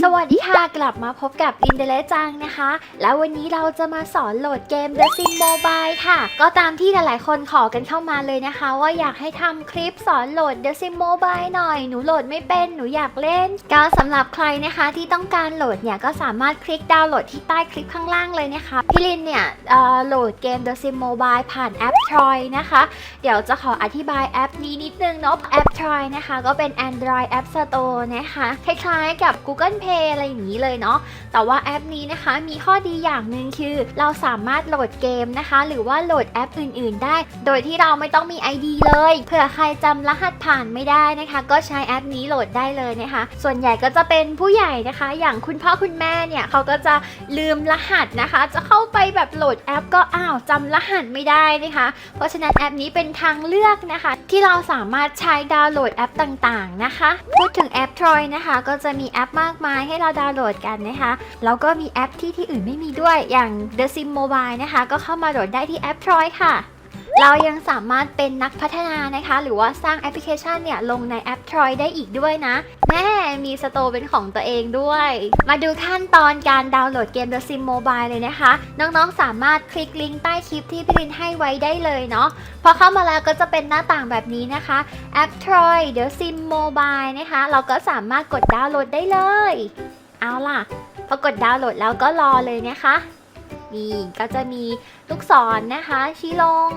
สวัสดีค่ะ กลับมาพบกับอินเดเลจังนะคะ แล้ววันนี้เราจะมาสอนโหลดเกม The Sim Mobile ค่ะ ก็ตามที่หลายๆคนขอกันเข้ามาเลยนะคะ ว่าอยากให้ทำคลิปสอนโหลด The Sim Mobile หน่อย หนูโหลดไม่เป็น หนูอยากเล่น ก็สำหรับใครนะคะที่ต้องการโหลดเนี่ย ก็สามารถคลิกดาวน์โหลดที่ใต้คลิปข้างล่างเลยนะคะ พี่ลินเนี่ยโหลดเกม The Sim Mobile ผ่านแอป Troy นะคะ เดี๋ยวจะขออธิบายแอปนี้นิดนึงเนาะ แอป Troy นะคะ ก็เป็น Android App Store นะคะ คล้ายๆกับ Google Pay อะไรอย่างนี้เลยเนาะแต่ว่าแอปนี้นะคะมีข้อดีอย่างหนึ่งคือเราสามารถโหลดเกมนะคะ หรือว่าโหลดแอปอื่น ๆ ได้ โดยที่เราไม่ต้องมี ID เลยเผื่อใครจำรหัสผ่านไม่ได้นะคะ ก็ใช้แอปนี้โหลดได้เลยนะคะ ส่วนใหญ่ก็จะเป็นผู้ใหญ่นะคะ อย่างคุณพ่อคุณแม่เนี่ยเขาก็จะลืมรหัสนะคะ จะเข้าไปแบบโหลดแอปก็อ้าวจำรหัสไม่ได้นะคะ เพราะฉะนั้นแอปนี้เป็นทางเลือกนะคะ ที่เราสามารถใช้ดาวน์โหลดแอปต่างๆนะคะ พูดถึงแอป Troy นะคะ ก็จะมีแอปมากมายให้เราดาวน์โหลดกันนะคะ แล้วก็มีแอปที่ที่อื่นไม่มีด้วยอย่าง The Sim Mobile นะคะ ก็เข้ามาโหลดได้ที่แอป Troy ค่ะ เรายังสามารถเป็นนักพัฒนานะคะ หรือว่าสร้างแอปพลิเคชันเนี่ยลงในแอป Troy ได้อีกด้วยนะ แม่มีสโตร์เป็นของตัวเองด้วย มาดูขั้นตอนการดาวน์โหลดเกม The Sim Mobile เลยนะคะ น้องๆสามารถคลิกลิงก์ใต้คลิปที่พี่ลินให้ไว้ได้เลยเนาะพอเข้ามาแล้วก็จะเป็นหน้าต่างแบบนี้นะคะแอป Troy The Sim Mobile นะคะ เราก็สามารถกดดาวน์โหลดได้เลย เอาล่ะพอกดดาวน์โหลดแล้วก็รอเลยนะคะ นี่ก็จะมีลูกศรนนะคะชี้ลง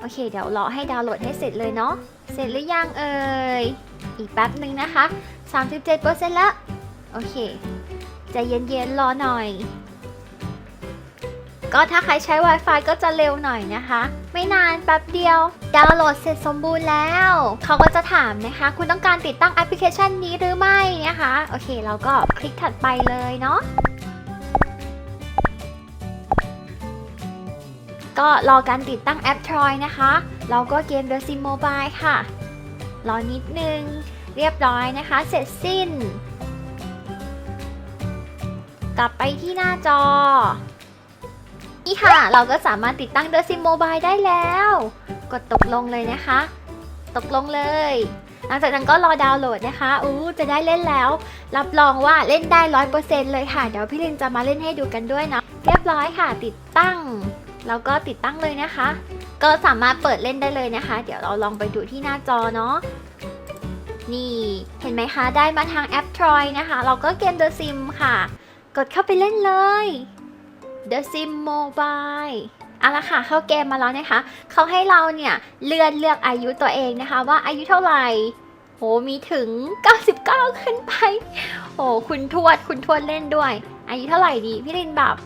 โอเค เดี๋ยวรอให้ดาวน์โหลดให้เสร็จเลยเนาะ เสร็จหรือยังเอ่ย อีกแป๊บหนึ่งนะคะ 37%แล้ว โอเคใจเย็นๆรอหน่อย ก็ถ้าใครใช้ Wi-Fi ก็จะเร็วหน่อยนะคะ ไม่นานแป๊บเดียว ดาวน์โหลดเสร็จสมบูรณ์แล้ว เขาก็จะถามนะคะ คุณต้องการติดตั้งแอปพลิเคชันนี้หรือไม่นะคะ โอเค เราก็คลิกถัดไปเลยเนาะ ก็รอการติดตั้งแอป Troy นะคะเราก็เกม The Sim Mobile ค่ะ รอนิดนึง เรียบร้อยนะคะ เสร็จสิ้น กลับไปที่หน้าจอ นี่ค่ะ เราก็สามารถติดตั้ง The Sim Mobile ได้แล้ว กดตกลงเลยนะคะ ตกลงเลย หลังจากนั้นก็รอดาวน์โหลดนะคะ อู้จะได้เล่นแล้ว รับรองว่าเล่นได้ร้อยเปอร์เซ็นต์เลยค่ะ เดี๋ยวพี่ลินจะมาเล่นให้ดูกันด้วยเนาะเรียบร้อยค่ะ ติดตั้ง แล้วก็ติดตั้งเลยนะคะ ก็สามารถเปิดเล่นได้เลยนะคะ เดี๋ยวเราลองไปดูที่หน้าจอเนาะนี่เห็นไหมคะ ได้มาทางแอป Troy นะคะ เราก็เกม The Sim ค่ะ กดเข้าไปเล่นเลย The Sim Mobile เอาละค่ะ เข้าเกมมาแล้วนะคะ เขาให้เราเนี่ยเลื่อนเลือกอายุตัวเองนะคะ ว่าอายุเท่าไหร่โหมีถึง 99 ขึ้นไปโหคุณทวดคุณทวดเล่นด้วย อายุเท่าไหร่ดี พี่ลินแบบ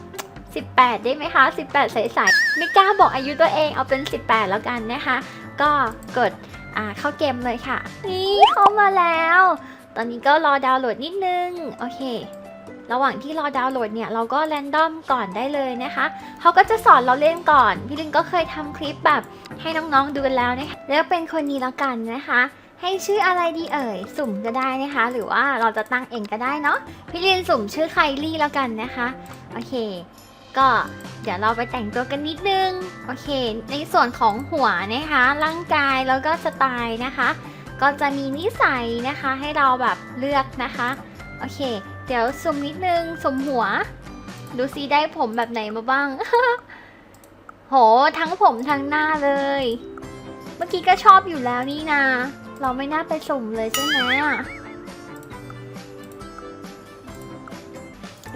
18 ได้ไหมคะ 18 ใสๆไม่กล้าบอกอายุตัวเองเอาเป็น 18 แล้วกันนะคะ ก็กดอ่าเข้าเกมเลยค่ะ นี่เข้ามาแล้ว ตอนนี้ก็รอดาวน์โหลดนิดนึง โอเค ระหว่างที่รอดาวน์โหลดเนี่ยเราก็แรนดอมก่อนได้เลยนะคะเขาก็จะสอนเราเล่นก่อน พี่ลินก็เคยทำคลิปแบบให้น้องๆดูกันแล้วนะคะแล้วเป็นคนนี้แล้วกันนะคะให้ชื่ออะไรดีเอ่ยสุ่มก็ได้นะคะ หรือว่าเราจะตั้งเองก็ได้เนาะพี่ลินสุ่มชื่อไคลี่แล้วกันนะคะ โอเค ก็เดี๋ยวเราไปแต่งตัวกันนิดนึง โอเค ในส่วนของหัวนะคะ ร่างกายแล้วก็สไตล์นะคะ ก็จะมีนิสัยนะคะให้เราแบบเลือกนะคะ โอเค เดี๋ยวสุ่มนิดนึงสุ่มหัว ดูซิได้ผมแบบไหนมาบ้าง โห ทั้งผมทั้งหน้าเลย เมื่อกี้ก็ชอบอยู่แล้วนี่นา เราไม่น่าไปสุ่มเลยใช่ไหมอะ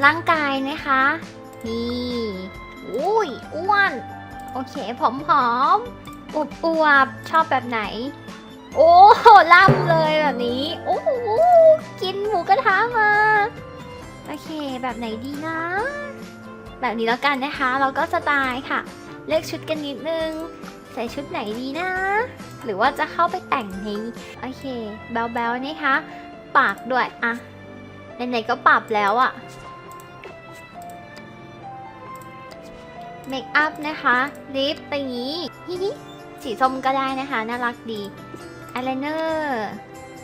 ร่างกายนะคะ นี่อุ้ยอ้วน โอเคผมหอมอวบอวบชอบแบบไหน โอ้โหล่ำเลยแบบนี้ โอ้โหกินหมูกระทะมา โอเค แบบไหนดีนะ แบบนี้แล้วกันนะคะ เราก็สไตล์ค่ะ เลือกชุดกันนิดนึง ใส่ชุดไหนดีนะ หรือว่าจะเข้าไปแต่งนี้โอเค แบลๆนะคะ ปากด้วยอะไหนๆก็ปรับแล้วอะ เมคอัพนะคะลิปไปนี้ฮิฮิสีส้มก็ได้นะคะ น่ารักดีอายไลเนอร์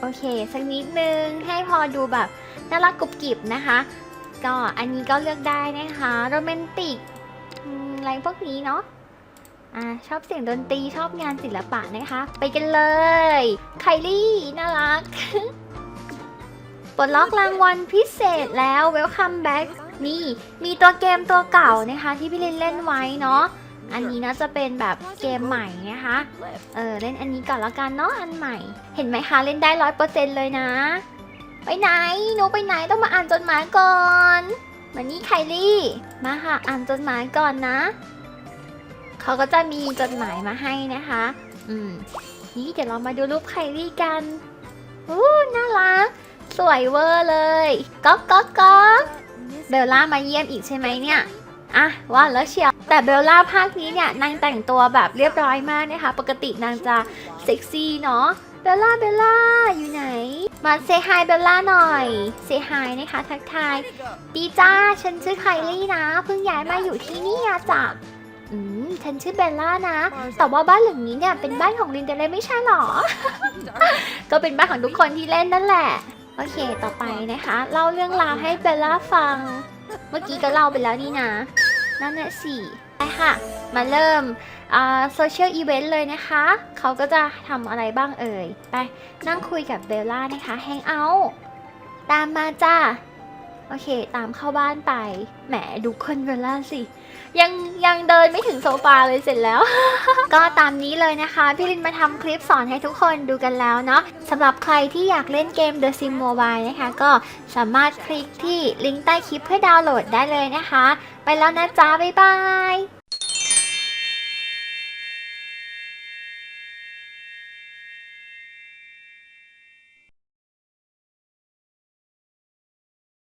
โอเค สักนิดนึง ให้พอดูแบบ น่ารักกรุบกริบนะคะ ก็อันนี้ก็เลือกได้นะคะโรแมนติกอืมอะไรพวกนี้เนาะอ่าชอบเสียงดนตรีชอบงานศิลปะนะคะ ไปกันเลยไคลี่น่ารักปลดล็อกรางวัลพิเศษแล้ว Welcome back นี่มีตัวเกมตัวเก่านะคะที่พี่ลินเล่นไว้เนาะอันนี้น่าจะเป็นแบบเกมใหม่นะคะเออเล่นอันนี้ก่อนแล้วกันเนาะอันใหม่ เห็นไหมคะเล่นได้ร้อยเปอร์เซ็นเลยนะ ไปไหนหนูไปไหนต้องมาอ่านจดหมายก่อนมานี่ไคลี่มาค่ะอ่านจดหมายก่อนนะเขาก็จะมีจดหมายมาให้นะคะ อืม นี่เดี๋ยวเรามาดูรูปไคลี่กันอู้น่ารัก สวยเวอร์เลยก๊อกก๊อกก๊อก เบลล่ามาเยี่ยมอีกใช่ไหมเนี่ยอะว่าแล้วเชียวแต่เบลล่าภาคนี้เนี่ยนางแต่งตัวแบบเรียบร้อยมากนะคะ ปกตินางจะเซ็กซี่เนาะเบลล่าเบลล่าอยู่ไหน มาเซฮายเบลล่าหน่อยเซฮายนะคะทักทาย ดีจ้าฉันชื่อไคลี่นะเพิ่งย้ายมาอยู่ที่นี่อะจ้ะอืมฉันชื่อเบลล่านะ แต่ว่าบ้านหลังนี้เนี่ยเป็นบ้านของลินเดเลยไม่ใช่หรอ ก็เป็นบ้านของทุกคนที่เล่นนั่นแหละ โอเคต่อไปนะคะเล่าเรื่องราวให้เบลล่าฟัง เมื่อกี้ก็เล่าไปแล้วนี่นะ นั่นแหละสิไปค่ะ มาเริ่มโซเชียลอีเวนต์เลยนะคะ เขาก็จะทำอะไรบ้างเอ่ย ไปนั่งคุยกับเบลล่านะคะแฮงเอาท์ตามมาจ้า โอเค ตามเข้าบ้านไป แหมดูคนเบลล่าสิ ยังยังเดินไม่ถึงโซฟาเลยเสร็จแล้ว ก็ตามนี้เลยนะคะ พี่ลินมาทำคลิปสอนให้ทุกคนดูกันแล้วเนาะสำหรับใครที่อยากเล่นเกม The Sim Mobile นะคะ ก็สามารถคลิกที่ลิงก์ใต้คลิปเพื่อดาวน์โหลดได้เลยนะคะ ไปแล้วนะจ๊ะ บ๊ายบาย